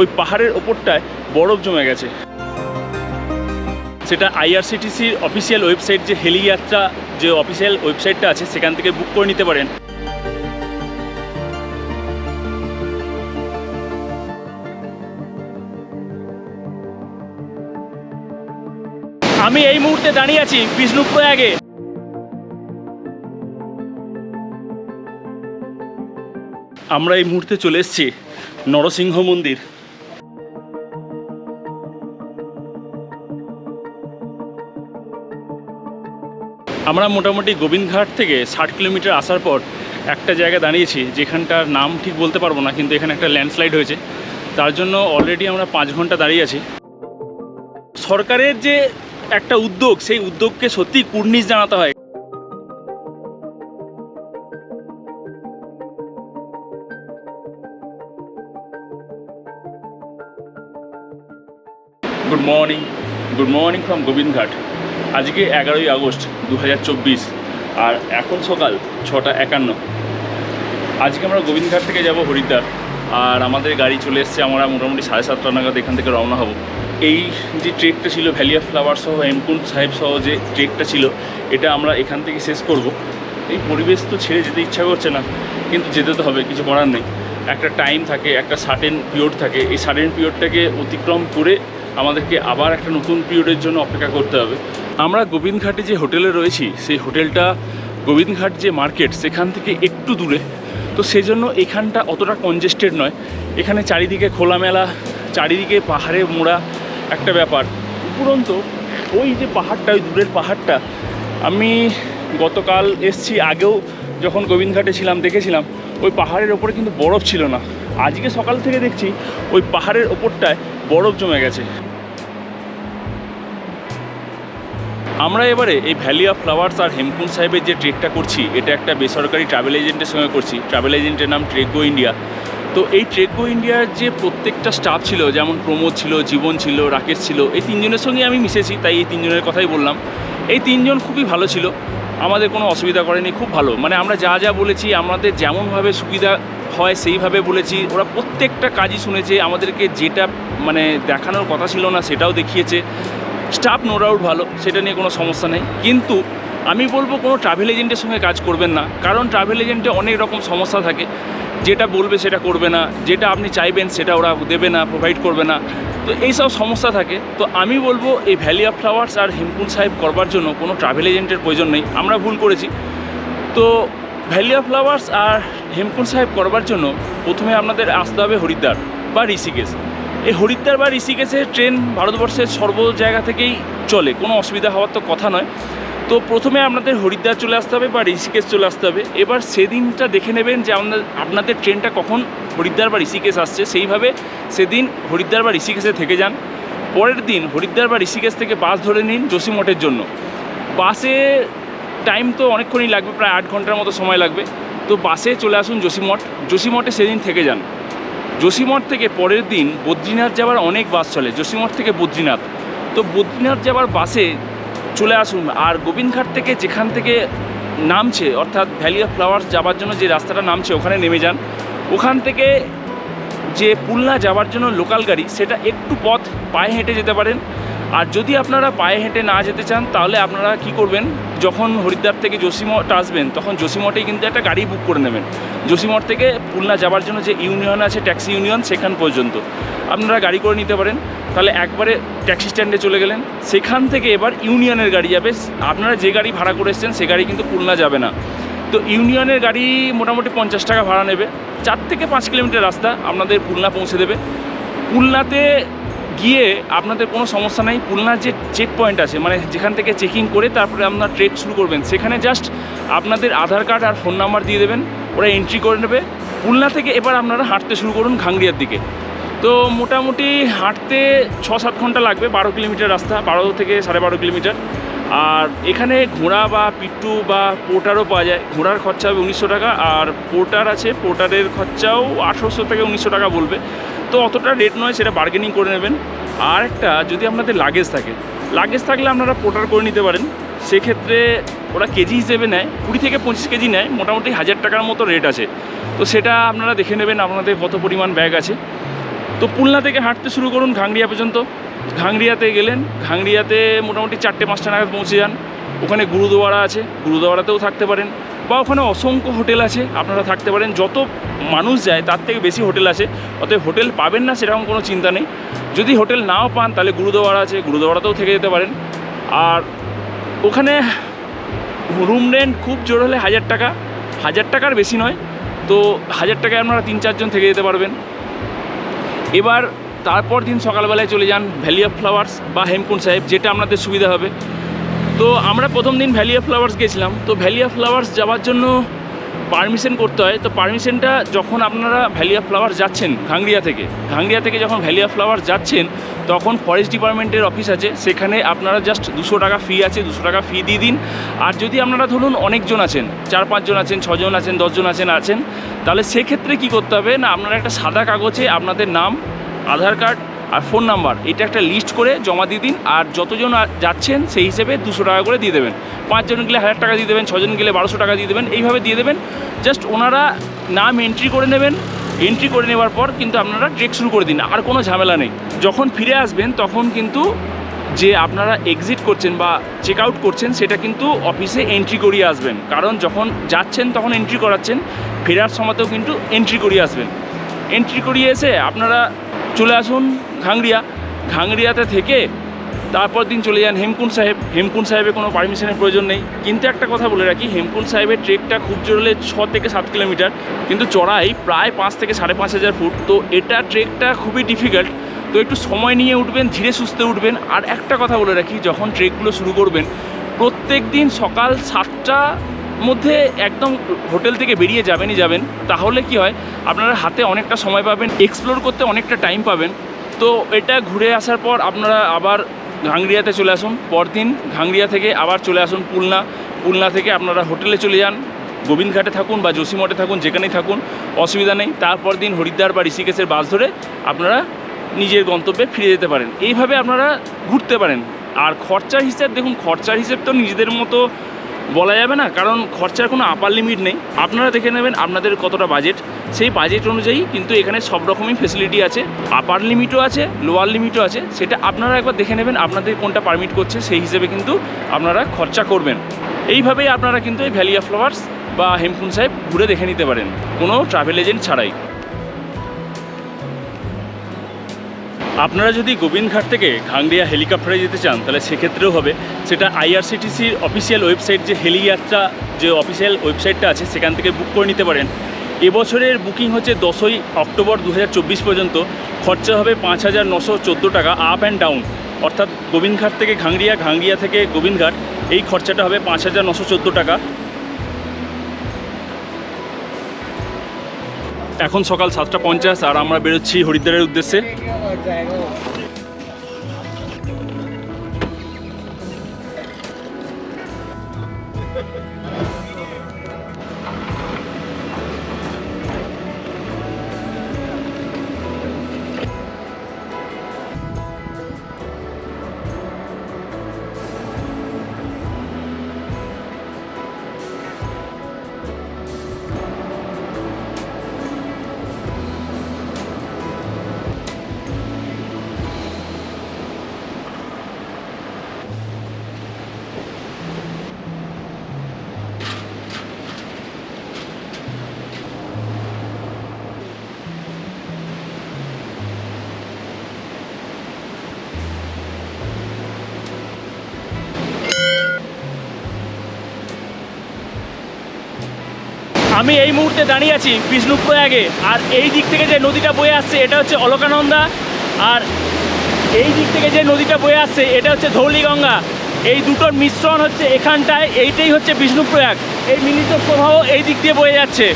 ওই পাহাড়ের ওপরটায় বরফ জমে গেছে। সেটা আইআরসিটিসির অফিসিয়াল ওয়েবসাইট যে হেলিযাত্রা যে অফিসিয়াল ওয়েবসাইটটা আছে, সেখান থেকে বুক করে নিতে পারেন। আমি এই মুহূর্তে দাঁড়িয়ে আছি বিষ্ণুপ্রয়াগে আমরা এই মুহূর্তে চলে এসেছি নরসিংহ মন্দির। আমরা মোটামুটি গোবিন্দঘাট থেকে ষাট কিলোমিটার আসার পর একটা জায়গায় দাঁড়িয়েছি, যেখানটার নাম ঠিক বলতে পারব না, কিন্তু এখানে একটা ল্যান্ডস্লাইড হয়েছে। তার জন্য অলরেডি আমরা পাঁচ ঘণ্টা দাঁড়িয়ে আছি। সরকারের যে একটা উদ্যোগ, সেই উদ্যোগকে সত্যি কুর্নিশ জানাতে হয়। Good morning good morning from Govindghat আজকে এগারোই আগস্ট দু হাজার চব্বিশ আর এখন সকাল ছটা একান্ন। আজকে আমরা গোবিন্দঘাট থেকে যাব হরিদ্বার আর আমাদের গাড়ি চলে এসছে আমরা মোটামুটি সাড়ে সাতটা নাগাদ এখান থেকে রওনা হব। এই যে ট্রেকটা ছিল ভ্যালি অফ ফ্লাওয়ার সহ হেমকুন্ড সাহেব সহ যে ট্রেকটা ছিল, এটা আমরা এখান থেকে শেষ করব। এই পরিবেশ তো ছেড়ে যেতে ইচ্ছা করছে না, কিন্তু যেতে তো হবে, কিছু করার নেই। একটা টাইম থাকে, একটা সার্টেন পিরিয়ড থাকে। এই সার্টেন পিরিয়ডটাকে অতিক্রম করে আমাদেরকে আবার একটা নতুন পিরিয়ডের জন্য অপেক্ষা করতে হবে। আমরা গোবিন্দঘাটে যে হোটেলে রয়েছি, সেই হোটেলটা গোবিন্দঘাট যে মার্কেট, সেখান থেকে একটু দূরে। তো সেই জন্য এখানটা অতটা কনজেস্টেড নয়। এখানে চারিদিকে খোলামেলা, চারিদিকে পাহাড়ে মোড়া একটা ব্যাপার। উপরন্ত ওই যে পাহাড়টা, ওই দূরের পাহাড়টা, আমি গতকাল এসছি, আগেও যখন গোবিন্দঘাটে ছিলাম, দেখেছিলাম, ওই পাহাড়ের ওপরে কিন্তু বরফ ছিল না। আজকে সকাল থেকে দেখছি, ওই পাহাড়ের ওপরটায় বরফ জমে গেছে। আমরা এবারে এই ভ্যালি অফ ফ্লাওয়ার্স আর হেমকুন্ড সাহেবের যে ট্রেকটা করছি, এটা একটা বেসরকারি ট্রাভেল এজেন্টের সঙ্গে করছি। ট্রাভেল এজেন্টের নাম ট্রেকগো ইন্ডিয়া তো এই ট্রেকগো ইন্ডিয়ার যে প্রত্যেকটা স্টাফ ছিল, যেমন প্রমোদ ছিল, জীবন ছিল, রাকেশ ছিল, এই তিনজনের সঙ্গে আমি মিশেছি, তাই এই তিনজনের কথাই বললাম। এই তিনজন খুবই ভালো ছিল। আমাদের কোনো অসুবিধা করেনি, খুব ভালো। মানে আমরা যা যা বলেছি, আমাদের যেমনভাবে সুবিধা হয় সেইভাবে বলেছি। ওরা প্রত্যেকটা কাজই শুনেছে, আমাদেরকে যেটা মানে দেখানোর কথা ছিল না, সেটাও দেখিয়েছে। স্টাফ নো ডাউট ভালো, সেটা নিয়ে কোনো সমস্যা নেই। কিন্তু আমি বলব কোনো ট্রাভেল এজেন্টের সঙ্গে কাজ করবেন না। কারণ ট্রাভেল এজেন্টে অনেক রকম সমস্যা থাকে। যেটা বলবে সেটা করবে না। যেটা আপনি চাইবেন সেটা ওরা দেবে না প্রোভাইড করবে না। তো এইসব সমস্যা থাকে। তো আমি বলব এই ভ্যালি অফ ফ্লাওয়ার্স আর হেমকুন্ড সাহেব করবার জন্য কোনো ট্রাভেল এজেন্টের প্রয়োজন নেই। আমরা ভুল করেছি। তো ভ্যালি অফ ফ্লাওয়ার্স আর হেমকুন্ড সাহেব করবার জন্য প্রথমে আপনাদের আসতে হবে হরিদ্বার বা ঋষিকেশ। এই হরিদ্বার বা ঋষিকেশের ট্রেন ভারতবর্ষের সর্ব জায়গা থেকেই চলে। কোনো অসুবিধা হওয়ার তো কথা নয়। তো প্রথমে আপনাদের হরিদ্বার চলে আসতে হবে বা ঋষিকেশ চলে আসতে হবে। এবার সেদিনটা দেখে নেবেন যে আপনাদের আপনাদের ট্রেনটা কখন হরিদ্বার বা ঋষিকেশ আসছে। সেইভাবে সেদিন হরিদ্বার বা ঋষিকেশে থেকে যান। পরের দিন হরিদ্বার বা ঋষিকেশ থেকে বাস ধরে নিন যোশীমঠের জন্য। বাসে টাইম তো অনেকক্ষণই লাগবে, প্রায় আট ঘণ্টার মতো সময় লাগবে। তো বাসে চলে আসুন যোশীমঠ যোশীমঠে সেদিন থেকে যান। যোশীমঠ থেকে পরের দিন বদ্রীনাথ যাওয়ার অনেক বাস চলে। যোশীমঠ থেকে বদ্রীনাথ। তো বদ্রীনাথ যাওয়ার বাসে চলে আসুন। আর গোবিন্দঘাট থেকে যেখান থেকে নামছে, অর্থাৎ ভ্যালি অফ ফ্লাওয়ার্স যাওয়ার জন্য যে রাস্তাটা নামছে, ওখানে নেমে যান। ওখান থেকে যে পুলনা যাওয়ার জন্য লোকাল গাড়ি, সেটা একটু পথ পায়ে হেঁটে যেতে পারেন। আর যদি আপনারা পায়ে হেঁটে না যেতে চান, তাহলে আপনারা কি করবেন? যখন হরিদ্বার থেকে যোশীমঠ আসবেন, তখন যোশীমঠেই কিন্তু একটা গাড়ি বুক করে নেবেন। যোশীমঠ থেকে পুলনা যাওয়ার জন্য যে ইউনিয়ন আছে, ট্যাক্সি ইউনিয়ন, সেখান পর্যন্ত। আপনারা গাড়ি করে নিতে পারেন। তাহলে একবারে ট্যাক্সি স্ট্যান্ডে চলে গেলেন। সেখান থেকে এবার ইউনিয়নের গাড়ি যাবে। আপনারা যে গাড়ি ভাড়া করে এসছেন, সে গাড়ি কিন্তু পুলনা যাবে না। তো ইউনিয়নের গাড়ি মোটামুটি পঞ্চাশ টাকা ভাড়া নেবে। চার থেকে পাঁচ কিলোমিটার রাস্তা আপনাদের পুলনা পৌঁছে দেবে। পুলনাতে গিয়ে আপনাদের কোনো সমস্যা নেই। পুলনার যে চেক পয়েন্ট আছে মানে যেখান থেকে চেকিং করে তারপরে আপনার ট্রেক শুরু করবেন। সেখানে জাস্ট আপনাদের আধার কার্ড আর ফোন নাম্বার দিয়ে দেবেন, ওরা এন্ট্রি করে নেবে। পুলনা থেকে এবার আপনারা হাঁটতে শুরু করুন ঘাংরিয়ার দিকে। তো মোটামুটি হাঁটতে ছ সাত ঘণ্টা লাগবে, বারো কিলোমিটার রাস্তা, বারো থেকে সাড়ে বারো কিলোমিটার। আর এখানে ঘোড়া বা পিট্টু বা পোর্টারও পাওয়া যায়। ঘোড়ার খরচা হবে উনিশশো টাকা, আর পোর্টার আছে পোর্টারের খরচাও আঠেরোশো থেকে উনিশশো টাকা বলবে। তো অতটা রেট নয়, সেটা বার্গেনিং করে নেবেন। আর একটা, যদি আপনাদের লাগেজ থাকে লাগেজ থাকলে আপনারা পোটার করে নিতে পারেন। সেক্ষেত্রে ওরা কেজি হিসেবে নেয়, কুড়ি থেকে পঁচিশ কেজি নেয়, মোটামুটি হাজার টাকার মতো রেট আছে। তো সেটা আপনারা দেখে নেবেন, আপনাদের কত পরিমাণ ব্যাগ আছে। তো পুলনা থেকে হাঁটতে শুরু করুন ঘাংড়িয়া পর্যন্ত। ঘাংড়িয়াতে গেলেন ঘাংড়িয়াতে মোটামুটি চারটে, পাঁচটা নাগাদ পৌঁছে যান। ওখানে গুরুদুয়ারা আছে, গুরুদুয়ারাতেও থাকতে পারেন বা ওখানে অসংখ্য হোটেল আছে, আপনারা থাকতে পারেন। যত মানুষ যায়, তার থেকে বেশি হোটেল আছে, অতএব হোটেল পাবেন না সেরকম কোনো চিন্তা নেই। যদি হোটেল নাও পান, তাহলে গুরুদুয়ারা আছে, গুরুদুয়ারাতেও থেকে যেতে পারেন। আর ওখানে রুম রেন্ট খুব জোর হলে হাজার টাকা, হাজার টাকার বেশি নয়। তো হাজার টাকায় আপনারা তিন চারজন থেকে যেতে পারবেন। এবার তারপর দিন সকালবেলায় চলে যান ভ্যালি অফ ফ্লাওয়ার্স বা হেমকুন্ড সাহেব, যেটা আপনাদের সুবিধা হবে। তো আমরা প্রথম দিন ভ্যালি অফ ফ্লাওয়ার্স গেছিলাম। তো ভ্যালি অফ ফ্লাওয়ার্স যাওয়ার জন্য পারমিশন করতে হয়। তো পারমিশনটা যখন আপনারা ভ্যালি অফ ফ্লাওয়ার্স যাচ্ছেন ঘাংড়িয়া থেকে ঘাংড়িয়া থেকে যখন ভ্যালি অফ ফ্লাওয়ার্স যাচ্ছেন, তখন ফরেস্ট ডিপার্টমেন্টের অফিস আছে। সেখানে আপনারা জাস্ট দুশো টাকা ফি আছে, দুশো টাকা ফি দিয়ে দিন। আর যদি আপনারা ধরুন অনেকজন আছেন, চার পাঁচজন আছেন, ছজন আছেন, দশজন আছেন আছেন, তাহলে সেক্ষেত্রে কি করতে হবে না, আপনারা একটা সাদা কাগজে আপনাদের নাম, আধার কার্ড আর ফোন নাম্বার, এটা একটা লিস্ট করে জমা দিয়ে দিন আর যতজন যাচ্ছেন সেই হিসেবে দুশো টাকা করে দিয়ে দেবেন। পাঁচজন গেলে হাজার টাকা দিয়ে দেবেন, ছজন গেলে বারোশো টাকা দিয়ে দেবেন, এইভাবে দিয়ে দেবেন। জাস্ট ওনারা নাম এন্ট্রি করে নেবেন। এন্ট্রি করে নেওয়ার পর কিন্তু আপনারা ট্রেক শুরু করে দিন, আর কোনো ঝামেলা নেই। যখন ফিরে আসবেন তখন কিন্তু যে আপনারা এক্সিট করছেন বা চেক আউট করছেন সেটা কিন্তু অফিসে এন্ট্রি করিয়ে আসবেন। কারণ যখন যাচ্ছেন তখন এন্ট্রি করাচ্ছেন, ফেরার সময়তেও কিন্তু এন্ট্রি করিয়ে আসবেন। এন্ট্রি করিয়ে এসে আপনারা চলে আসুন ঘাংড়িয়া ঘাংড়িয়াতে থেকে তারপর দিন চলে যান হেমকুন্ড সাহেব। হেমকুন্ড সাহেবের কোনো পারমিশনের প্রয়োজন নেই। কিন্তু একটা কথা বলে রাখি, হেমকুন্ড সাহেবের ট্রেকটা খুব জোর হলে ছ থেকে সাত কিলোমিটার। কিন্তু চড়াই প্রায় পাঁচ থেকে সাড়ে পাঁচ হাজার ফুট। তো এটা ট্রেকটা খুবই ডিফিকাল্ট তো একটু সময় নিয়ে উঠবেন, ধীরে সুস্থে উঠবেন। আর একটা কথা বলে রাখি, যখন ট্রেকগুলো শুরু করবেন, প্রত্যেক দিন সকাল সাতটা মধ্যে একদম হোটেল থেকে বেরিয়ে যাবেনই যাবেন। তাহলে কি হয়, আপনারা হাতে অনেকটা সময় পাবেন এক্সপ্লোর করতে অনেকটা টাইম পাবেন। তো এটা ঘুরে আসার পর আপনারা আবার ঘাংড়িয়াতে চলে আসুন, পরদিন ঘাংড়িয়া থেকে আবার চলে আসুন পুলনা। পুলনা থেকে আপনারা হোটেলে চলে যান, গোবিন্দঘাটে থাকুন বা যোশীমঠে থাকুন, যেখানেই থাকুন, অসুবিধা নেই। তারপর দিন হরিদ্বার বা ঋষিকেশের বাস ধরে আপনারা নিজের গন্তব্যে ফিরে যেতে পারেন। এইভাবে আপনারা ঘুরতে পারেন। আর খরচার হিসেব, দেখুন, খরচার হিসেব তো নিজেদের মতো বলা যাবে না, কারণ খরচার কোনো আপার লিমিট নেই। আপনারা দেখে নেবেন আপনাদের কতটা বাজেট সেই বাজেট অনুযায়ী কিন্তু এখানে সব রকমই ফেসিলিটি আছে। আপার লিমিটও আছে লোয়ার লিমিটও আছে। সেটা আপনারা একবার দেখে নেবেন, আপনাদের কোনটা পারমিট করছে, সেই হিসেবে কিন্তু আপনারা খরচা করবেন। এইভাবেই আপনারা কিন্তু এই ভ্যালি অফ ফ্লাওয়ার্স বা হেমকুন্ড সাহেব ঘুরে দেখে নিতে পারেন। কোনো ট্রাভেল এজেন্ট ছাড়াই। আপনারা যদি গোবিন্দঘাট থেকে ঘাংড়িয়া হেলিকপ্টারে যেতে চান, তাহলে সেক্ষেত্রেও হবে। সেটা আইআরসিটিসির অফিসিয়াল ওয়েবসাইট যে হেলিযাত্রা যে অফিসিয়াল ওয়েবসাইটটা আছে, সেখান থেকে বুক করে নিতে পারেন। এবছরের বুকিং হচ্ছে দশই অক্টোবর দু হাজার চব্বিশ পর্যন্ত। খরচা হবে পাঁচ হাজার নশো চোদ্দ টাকা আপ অ্যান্ড ডাউন অর্থাৎ গোবিন্দঘাট থেকে ঘাংড়িয়া ঘাংড়িয়া থেকে গোবিন্দঘাট, এই খরচাটা হবে পাঁচ হাজার নশো চোদ্দ টাকা। এখন সকাল সাতটা পঞ্চাশ, আর আমরা বেরোচ্ছি হরিদ্বারের উদ্দেশ্যে। জায়গা আমি এই মুহূর্তে দাঁড়িয়ে আছি বিষ্ণুপ্রয়াগে। আর এই দিক থেকে যে নদীটা বয়ে আসছে, এটা হচ্ছে অলকানন্দা। আর এই দিক থেকে যে নদীটা বয়ে আসছে, এটা হচ্ছে ধৌলিগঙ্গা। এই দুটোর মিশ্রণ হচ্ছে এখানটায়, এইটাই হচ্ছে বিষ্ণুপ্রয়াগ। এই মিলিত প্রবাহ এই দিক দিয়ে বয়ে যাচ্ছে।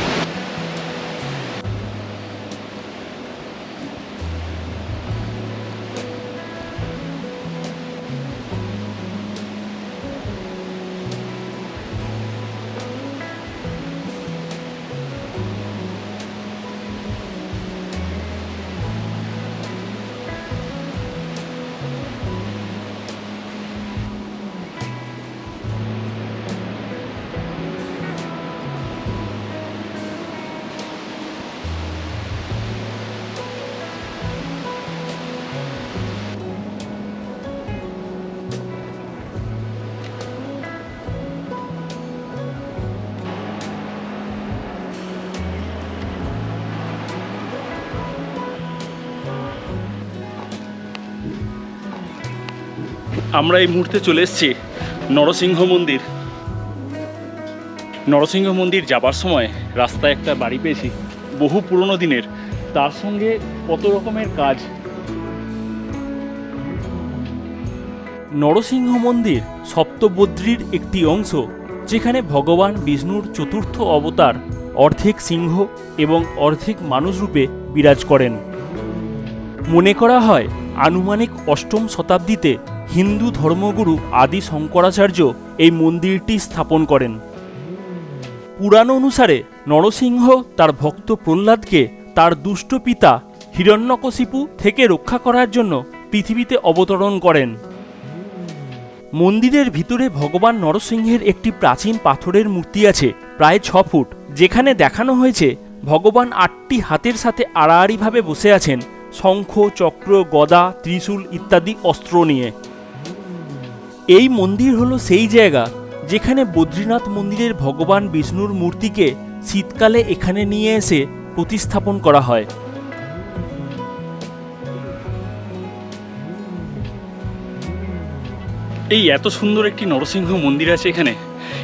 আমরা এই মুহূর্তে চলে এসেছি নরসিংহ মন্দির। নরসিংহ মন্দির যাবার সময় রাস্তায় একটা বাড়ি পেয়েছি, বহু পুরনো দিনের। তার সঙ্গে কত রকমের কাজ। নরসিংহ মন্দির সপ্তবদ্রীর একটি অংশ, যেখানে ভগবান বিষ্ণুর চতুর্থ অবতার অর্ধেক সিংহ এবং অর্ধেক মানুষ রূপে বিরাজ করেন। মনে করা হয়, আনুমানিক অষ্টম শতাব্দীতে হিন্দু ধর্মগুরু আদি শঙ্করাচার্য এই মন্দিরটি স্থাপন করেন। পুরাণ অনুসারে নরসিংহ তার ভক্ত প্রহ্লাদকে তার দুষ্ট পিতা হিরণ্যকশিপু থেকে রক্ষা করার জন্য পৃথিবীতে অবতরণ করেন। মন্দিরের ভিতরে ভগবান নরসিংহের একটি প্রাচীন পাথরের মূর্তি আছে, প্রায় ছ ফুট, যেখানে দেখানো হয়েছে ভগবান আটটি হাতের সাথে আড়াআড়িভাবে বসে আছেন, শঙ্খ, চক্র, গদা, ত্রিশূল ইত্যাদি অস্ত্র নিয়ে। এই মন্দির হলো সেই জায়গা যেখানে বদ্রীনাথ মন্দিরের ভগবান বিষ্ণুর মূর্তিকে শীতকালে এখানে নিয়ে এসে প্রতিস্থাপন করা হয়। এই এত সুন্দর একটি নরসিংহ মন্দির আছে এখানে।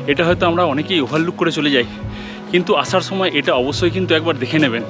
এটা হয়তো আমরা অনেকেই ওভারলুক করে চলে যাই। কিন্তু আসার সময় এটা অবশ্যই কিন্তু একবার দেখে নেবেন।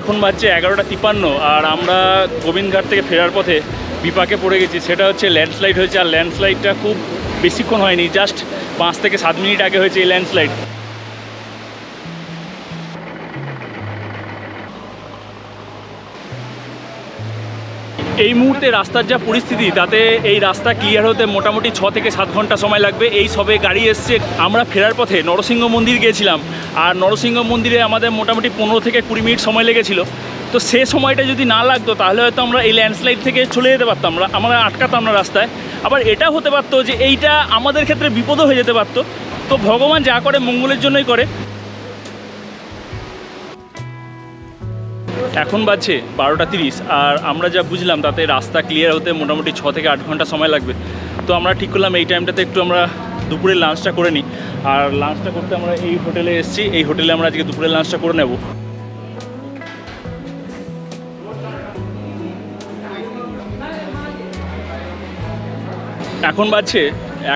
এখন বাজছে এগারোটা তিপ্পান্ন আর আমরা গোবিন্দঘাট থেকে ফেরার পথে বিপাকে পড়ে গেছি। সেটা হচ্ছে ল্যান্ডস্লাইড হয়েছে। আর ল্যান্ডস্লাইডটা খুব বেশিক্ষণ হয়নি জাস্ট পাঁচ থেকে সাত মিনিট আগে হয়েছে এই ল্যান্ডস্লাইড এই মুহূর্তে রাস্তার যা পরিস্থিতি, তাতে এই রাস্তা ক্লিয়ার হতে মোটামুটি ছ থেকে সাত ঘণ্টা সময় লাগবে। এই সবে গাড়ি এসছে। আমরা ফেরার পথে নরসিংহ মন্দির গিয়েছিলাম আর নরসিংহ মন্দিরে আমাদের মোটামুটি পনেরো থেকে কুড়ি মিনিট সময় লেগেছিল। তো সে সময়টা যদি না লাগতো, তাহলে হয়তো আমরা এই ল্যান্ডস্লাইড থেকে চলে যেতে পারতাম। আমরা আমরা আটকাতাম না রাস্তায়। আবার এটা হতে পারতো যে এইটা আমাদের ক্ষেত্রে বিপদও হয়ে যেতে পারতো। তো ভগবান যা করে মঙ্গলের জন্যই করে। এখন বাজছে বারোটা তিরিশ, আর আমরা যা বুঝলাম তাতে রাস্তা ক্লিয়ার হতে মোটামুটি ছ থেকে আট ঘণ্টা সময় লাগবে। তো আমরা ঠিক করলাম এই টাইমটাতে একটু আমরা দুপুরের লাঞ্চটা করে নিই। আর লাঞ্চটা করতে আমরা এই হোটেলে এসেছি, এই হোটেলে আমরা আজকে দুপুরের লাঞ্চটা করে নেব। এখন বাজছে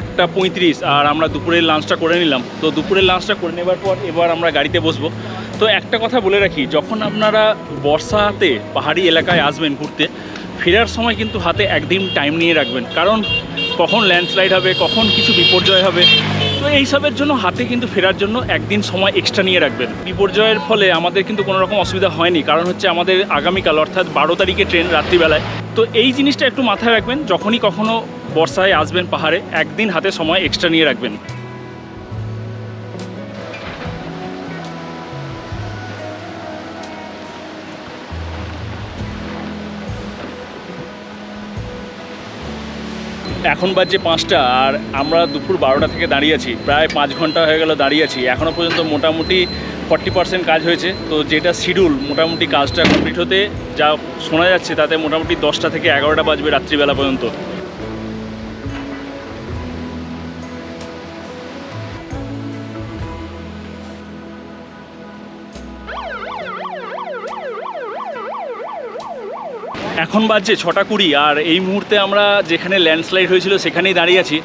একটা পঁয়ত্রিশ, আর আমরা দুপুরের লাঞ্চটা করে নিলাম। তো দুপুরের লাঞ্চটা করে নেবার পর এবার আমরা গাড়িতে বসবো। তো একটা কথা বলে রাখি, যখন আপনারা বর্ষাতে পাহাড়ি এলাকায় আসবেন ঘুরতে, ফেরার সময় কিন্তু হাতে একদিন টাইম নিয়ে রাখবেন। কারণ কখন ল্যান্ডস্লাইড হবে, কখন কিছু বিপর্যয় হবে, তো এইসবের জন্য হাতে কিন্তু ফেরার জন্য একদিন সময় এক্সট্রা নিয়ে রাখবেন। বিপর্যয়ের ফলে আমাদের কিন্তু কোনো রকম অসুবিধা হয়নি, কারণ হচ্ছে আমাদের আগামীকাল, অর্থাৎ বারো তারিখে ট্রেন রাত্রিবেলায়। তো এই জিনিসটা একটু মাথায় রাখবেন, যখনই কখনো বর্ষায় আসবেন পাহাড়ে, একদিন হাতে সময় এক্সট্রা নিয়ে রাখবেন। এখন বাজছে পাঁচটা আর আমরা দুপুর বারোটা থেকে দাঁড়িয়ে আছি। প্রায় পাঁচ ঘণ্টা হয়ে গেল দাঁড়িয়ে আছি। এখনও পর্যন্ত মোটামুটি ফর্টি পার্সেন্ট কাজ হয়েছে। তো যেটা শিডিউল, মোটামুটি কাজটা কমপ্লিট হতে যা শোনা যাচ্ছে তাতে মোটামুটি দশটা থেকে এগারোটা বাজবে রাত্রিবেলা পর্যন্ত। এখন বাজছে ছটা কুড়ি, আর এই মুহূর্তে আমরা যেখানে ল্যান্ডস্লাইড হয়েছিল সেখানেই দাঁড়িয়ে আছি।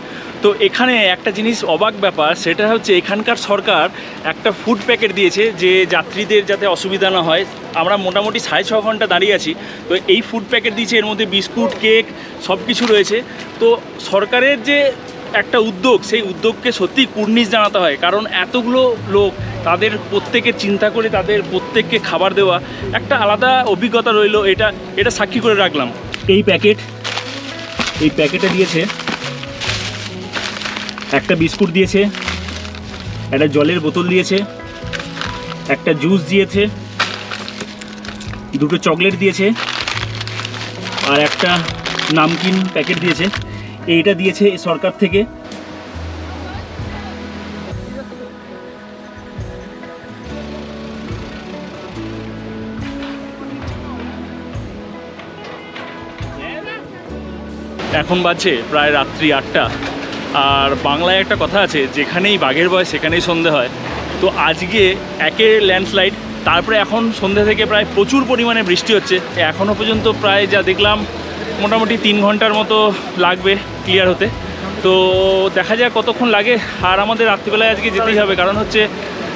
তো এখানে একটা জিনিস অবাক ব্যাপার, সেটা হচ্ছে এখানকার সরকার একটা ফুড প্যাকেট দিয়েছে যে যাত্রীদের যাতে অসুবিধা না হয়। আমরা মোটামুটি সাড়ে ছ ঘণ্টা দাঁড়িয়ে আছি। তো এই ফুড প্যাকেট দিয়েছে, এর মধ্যে বিস্কুট কেক সব কিছু রয়েছে। তো সরকারের যে একটা উদ্যোগ, সেই উদ্যোগকে সত্যি কুর্নিশ জানাতে হয়। কারণ এতগুলো লোক, তাদের প্রত্যেকের চিন্তা করে, তাদের প্রত্যেককে খাবার দেওয়া, একটা আলাদা অভিজ্ঞতা রইল, এটা এটা সাক্ষী করে রাখলাম। এই প্যাকেট, এই প্যাকেটে দিয়েছে, একটা বিস্কুট দিয়েছে, একটা জলের বোতল দিয়েছে, একটা জুস দিয়েছে, দুটো চকলেট দিয়েছে, আর একটা নামকিন প্যাকেট দিয়েছে। এইটা দিয়েছে সরকার থেকে। এখন বাজছে প্রায় রাত্রি আটটা। আর বাংলায় একটা কথা আছে, যেখানেই বাঘের বয় সেখানেই সন্ধে হয়। তো আজকে একে ল্যান্ডস্লাইড তারপরে এখন সন্ধে থেকে প্রায় প্রচুর পরিমাণে বৃষ্টি হচ্ছে। এখনও পর্যন্ত প্রায় যা দেখলাম মোটামুটি তিন ঘণ্টার মতো লাগবে ক্লিয়ার হতে। তো দেখা যাক কতক্ষণ লাগে। আর আমাদের রাত্রিবেলায় আজকে যেতেই হবে, কারণ হচ্ছে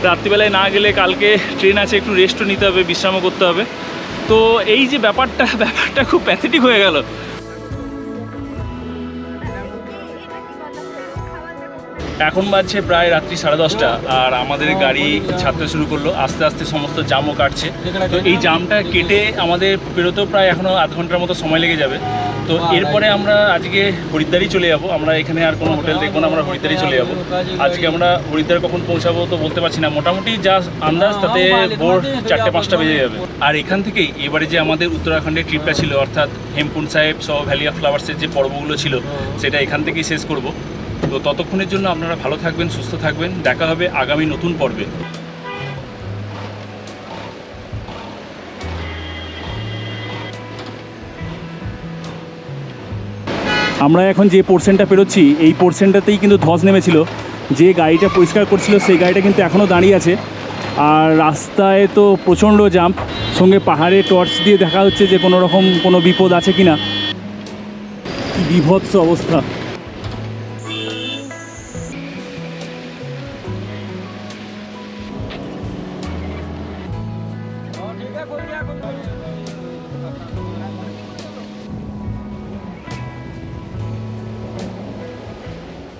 রাত্রিবেলায় না গেলে কালকে ট্রেন আছে, একটু রেস্টও নিতে হবে, বিশ্রামও করতে হবে। তো এই যে ব্যাপারটা ব্যাপারটা খুব প্যাথেটিক হয়ে গেল। এখন বাজছে প্রায় রাত্রি সাড়ে দশটা, আর আমাদের গাড়ি ছাড়তে শুরু করল। আস্তে আস্তে সমস্ত জামও কাটছে। তো এই জামটা কেটে আমাদের বেরোতেও প্রায় এখনও আধ ঘণ্টার মতো সময় লেগে যাবে। তো এরপরে আমরা আজকে হরিদ্বারই চলে যাব। আমরা এখানে আর কোনো হোটেল দেখব না, আমরা হরিদ্বারই চলে যাব। আজকে আমরা হরিদ্বার কখন পৌঁছাবো তো বলতে পারছি না। মোটামুটি যা আন্দাজ, তাতে ভোর চারটে, পাঁচটা বেজে যাবে। আর এখান থেকেই এবারে যে আমাদের উত্তরাখণ্ডের ট্রিপটা ছিল, অর্থাৎ হেমকুন্ড সাহেব, সহ ভ্যালি অফ ফ্লাওয়ার্সের যে পর্বগুলো ছিল, সেটা এখান থেকেই শেষ করব। তো ততক্ষণের জন্য আপনারা ভালো থাকবেন, সুস্থ থাকবেন। দেখা হবে আগামী নতুন পর্বে। আমরা এখন যে পোর্শনটা পেরোচ্ছি, এই পোর্শনটাতেই কিন্তু ধস নেমেছিল। যে গাড়িটা পরিষ্কার করছিল, সেই গাড়িটা কিন্তু এখনও দাঁড়িয়ে আছে। আর রাস্তায় তো প্রচণ্ড জাম্প, সঙ্গে পাহাড়ে টর্চ দিয়ে দেখা হচ্ছে যে কোনো রকম কোনো বিপদ আছে কি না বিভৎস অবস্থা।